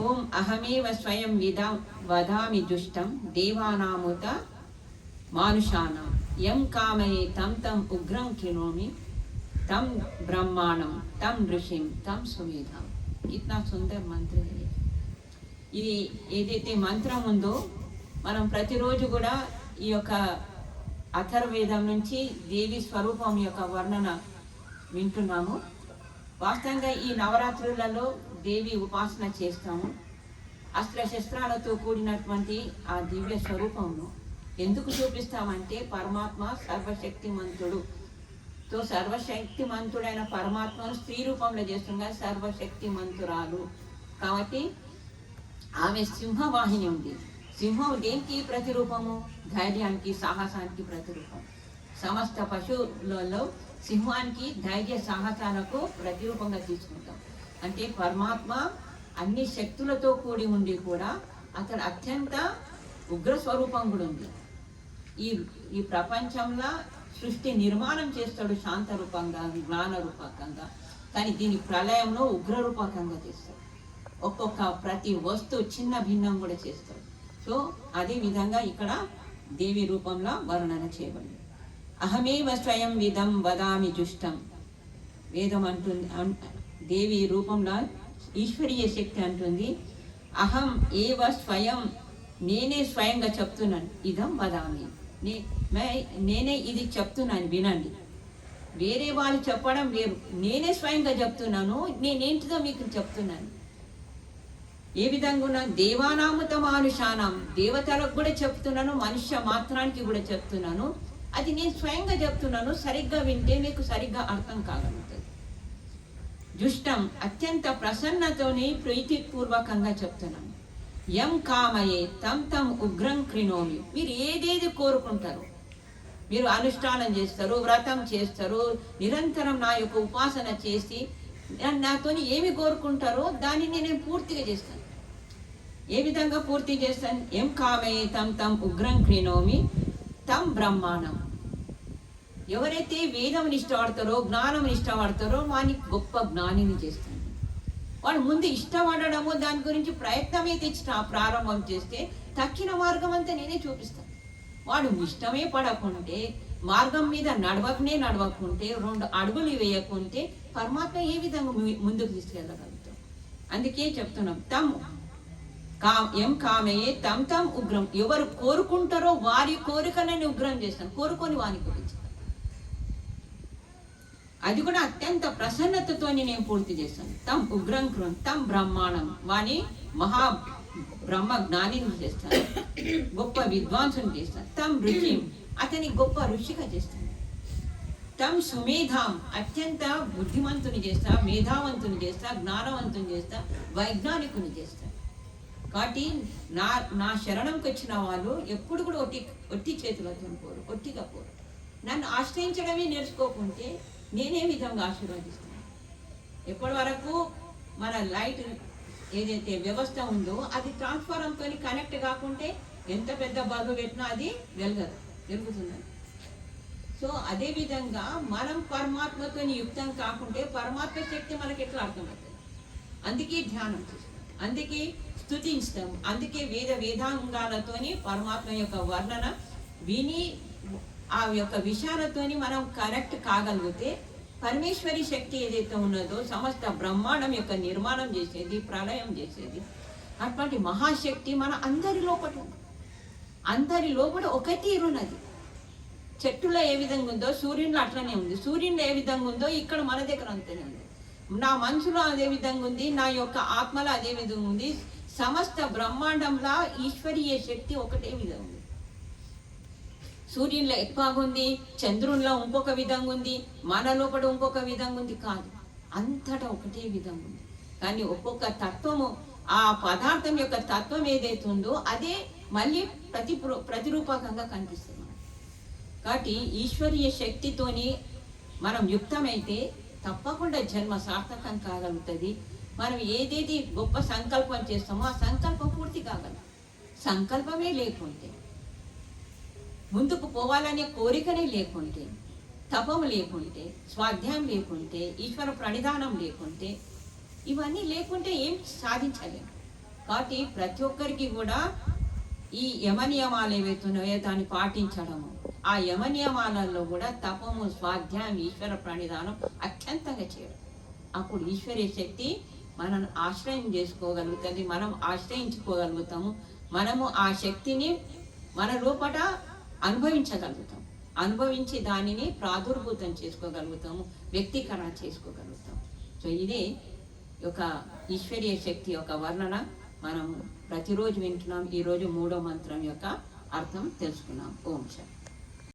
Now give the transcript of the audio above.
ఓం అహమేవ స్వయం విదా వదామి దుష్టం దేవానాముత మానుషానం. యం కామయే తం తం ఉగ్రం కినోమి తం బ్రహ్మాండం తం ఋషిం తం సుమేధం ఇట్లా సుందర్ మంత్రం ఇది. ఇది ఏదైతే మంత్రం ఉందో మనం ప్రతిరోజు కూడా ఈ యొక్క అథర్వేదం నుంచి దేవి స్వరూపం యొక్క వర్ణన వింటున్నాము. వాస్తవంగా ఈ నవరాత్రులలో దేవి ఉపాసన చేస్తాము. అస్త్ర శస్త్రాలతో కూడినటువంటి ఆ దివ్య స్వరూపమును ఎందుకు చూపిస్తామంటే పరమాత్మ సర్వశక్తిమంతుడు. తో సర్వశక్తిమంతుడైన పరమాత్మను స్త్రీ రూపంలో చేస్తుండగా సర్వశక్తిమంతురాలు. కాబట్టి ఆమె సింహవాహిని ఉంది. సింహం దేనికి ప్రతిరూపము? ధైర్యానికి సాహసానికి ప్రతిరూపం సమస్త పశువులలో సింహానికి ధైర్య సాహసాలకు ప్రతిరూపంగా తీసుకుంటాం. అంటే పరమాత్మ అన్ని శక్తులతో కూడి ఉండి కూడా అతడు అత్యంత ఉగ్ర స్వరూపం కూడా ఉంది. ఈ ఈ ప్రపంచంలో సృష్టి నిర్మాణం చేస్తాడు శాంత రూపంగా జ్ఞాన రూపకంగా. కానీ దీని ప్రళయంలో ఉగ్ర రూపకంగా చేస్తాడు. ఒక్కొక్క ప్రతి వస్తువు చిన్న భిన్నం కూడా చేస్తాడు. సో అదే విధంగా ఇక్కడ దేవి రూపంలో వర్ణన చేయబడింది. అహమేవ స్వయం విధం వదామి జుష్టం. వేదం అంటుంది దేవి రూపంలో ఈశ్వరీయ శక్తి అంటుంది. అహం ఏవ స్వయం నేనే స్వయంగా చెప్తున్నాను. ఇదం వదామి. నే మే- నేనే ఇది చెప్తున్నాను వినండి. వేరే వాళ్ళు చెప్పడం వేరు. నేనే స్వయంగా చెప్తున్నాను నేనేంటిదో మీకు చెప్తున్నాను. ఏ విధంగా ఉన్న దేవానామత మానుషానం దేవతలకు కూడా చెప్తున్నాను మనుష్య మాత్రానికి కూడా చెప్తున్నాను. అది నేను స్వయంగా చెప్తున్నాను సరిగ్గా వింటే మీకు సరిగ్గా అర్థం కాగలుగుతుంది. దుష్టం అత్యంత ప్రసన్నతోని ప్రీతిపూర్వకంగా చెప్తున్నాను. ఎం కామయే తమ్ తం ఉగ్రం క్రినోమి మీరు ఏదేది కోరుకుంటారు మీరు అనుష్ఠానం చేస్తారు వ్రతం చేస్తారు నిరంతరం నా యొక్క ఉపాసన చేసి నాతో నాతోని ఏమి కోరుకుంటారో దానిని నేను పూర్తిగా చేస్తాను. ఏ విధంగా పూర్తి చేస్తాను? ఎం కామయే తం తమ్ ఉగ్రం క్రినోమి తం బ్రహ్మాండం ఎవరైతే వేదం ఇష్టపడతారో జ్ఞానం ఇష్టపడతారో వాని గొప్ప జ్ఞానిని చేస్తుంది. వాడు ముందు ఇష్టపడడము దాని గురించి ప్రయత్నమే తెచ్చిన ప్రారంభం చేస్తే తక్కిన మార్గం అంతా నేనే చూపిస్తాను. వాడు ఇష్టమే పడకుంటే మార్గం మీద నడవకనే నడవకుంటే రెండు అడుగులు వేయకుంటే పరమాత్మ ఏ విధంగా ముందుకు తీసుకెళ్ళగలుగుతాం అందుకే చెప్తున్నాం తమ్ కా ఎం కామయే తమ్ తమ్ ఉగ్రం. ఎవరు కోరుకుంటారో వారి కోరికలని ఉగ్రం చేస్తాను. కోరుకొని వాని గురించి. అది కూడా అత్యంత ప్రసన్నతతోని నేను పూర్తి చేస్తాను తమ్ ఉగ్రం కృం తమ్ బ్రహ్మాండం వాణి మహా బ్రహ్మ జ్ఞానిని చేస్తాను. గొప్ప విద్వాంసుని చేస్తాను. తమ్ రుచి అతని గొప్ప ఋషిగా చేస్తాను. తమ్ సుమేధాం అత్యంత బుద్ధిమంతుని చేస్తా మేధావంతుని చేస్తా జ్ఞానవంతుని చేస్తా వైజ్ఞానికుని చేస్తా. కాబట్టి నా నా శరణంకి వచ్చిన వాళ్ళు ఎప్పుడు కూడా ఒట్టి ఒట్టి చేతులతో పోరు ఒట్టిగా పోరు. నన్ను ఆశ్రయించడమే నేర్చుకోకుంటే నేనే విధంగా ఆశీర్వదిస్తాను ఎప్పటి వరకు మన లైట్ ఏదైతే వ్యవస్థ ఉందో అది ట్రాన్స్ఫారంతో కనెక్ట్ కాకుంటే ఎంత పెద్ద బల్బు పెట్టినా అది వెలగదు వెలుగుతుందని సో అదే విధంగా మనం పరమాత్మతో యుక్తం కాకుంటే పరమాత్మ శక్తి మనకి ఎట్లా అర్థమవుతుంది? అందుకే ధ్యానం చేస్తాం అందుకే స్థుతించడం అందుకే వేద వేదాంగాలతోని పరమాత్మ యొక్క వర్ణన విని ఆ యొక్క విషయాలతోని మనం కరెక్ట్ కాగలిగితే పరమేశ్వరి శక్తి ఏదైతే ఉన్నదో సమస్త బ్రహ్మాండం యొక్క నిర్మాణం చేసేది ప్రళయం చేసేది. అటువంటి మహాశక్తి మన అందరి లోపల ఉంది. అందరి లోపల ఒక తీరున్నది చెట్టులో ఏ విధంగా ఉందో సూర్యునిలో అట్లనే ఉంది. సూర్యునిలో ఏ విధంగా ఉందో ఇక్కడ మన దగ్గర అంతనే ఉంది. నా మనసులో అదే విధంగా ఉంది నా యొక్క ఆత్మలో అదే విధంగా ఉంది. సమస్త బ్రహ్మాండంలో ఈశ్వరీయ శక్తి ఒకటే విధంగా ఉంది. సూర్యునిలో ఎక్కువగా ఉంది చంద్రునిలో ఇంకొక విధంగా ఉంది మన లోపల ఇంకొక విధంగా ఉంది కాదు. అంతటా ఒకటే విధంగా ఉంది కానీ ఒక్కొక్క తత్వము ఆ పదార్థం యొక్క తత్వం ఏదైతే ఉందో అదే మళ్ళీ ప్రతి ప్రతిరూపకంగా కనిపిస్తుంది కాబట్టి ఈశ్వరీయ శక్తితోని మనం యుక్తమైతే తప్పకుండా జన్మ సార్థకం కాగలుగుతుంది. మనం ఏదేది గొప్ప సంకల్పం చేస్తామో ఆ సంకల్పం పూర్తి కాగలం. సంకల్పమే లేకుంటే. ముందుకు పోవాలనే కోరికనే లేకుంటే తపం లేకుంటే స్వాధ్యాయం లేకుంటే ఈశ్వర ప్రణిధానం లేకుంటే ఇవన్నీ లేకుంటే ఏం సాధించలేము కాబట్టి ప్రతి ఒక్కరికి కూడా ఈ యమనియమాలు ఏవైతున్నాయో దాన్ని పాటించడము ఆ యమనియమాలలో కూడా తపము స్వాధ్యాయం ఈశ్వర ప్రణిధానం అత్యంతంగా చేయడం అప్పుడు ఈశ్వరీయ శక్తి మనల్ని ఆశ్రయం చేసుకోగలుగుతుంది మనం ఆశ్రయించుకోగలుగుతాము. మనము ఆ శక్తిని మన లోపల అనుభవించగలుగుతాం. అనుభవించి దానిని ప్రాదుర్భూతం చేసుకోగలుగుతాము వ్యక్తీకరణ చేసుకోగలుగుతాం. సో ఇదే ఒక ఈశ్వరీయ శక్తి యొక్క వర్ణన. మనం ప్రతిరోజు వింటున్నాం. ఈరోజు మూడో మంత్రం యొక్క అర్థం తెలుసుకున్నాం. ఓం శాంతి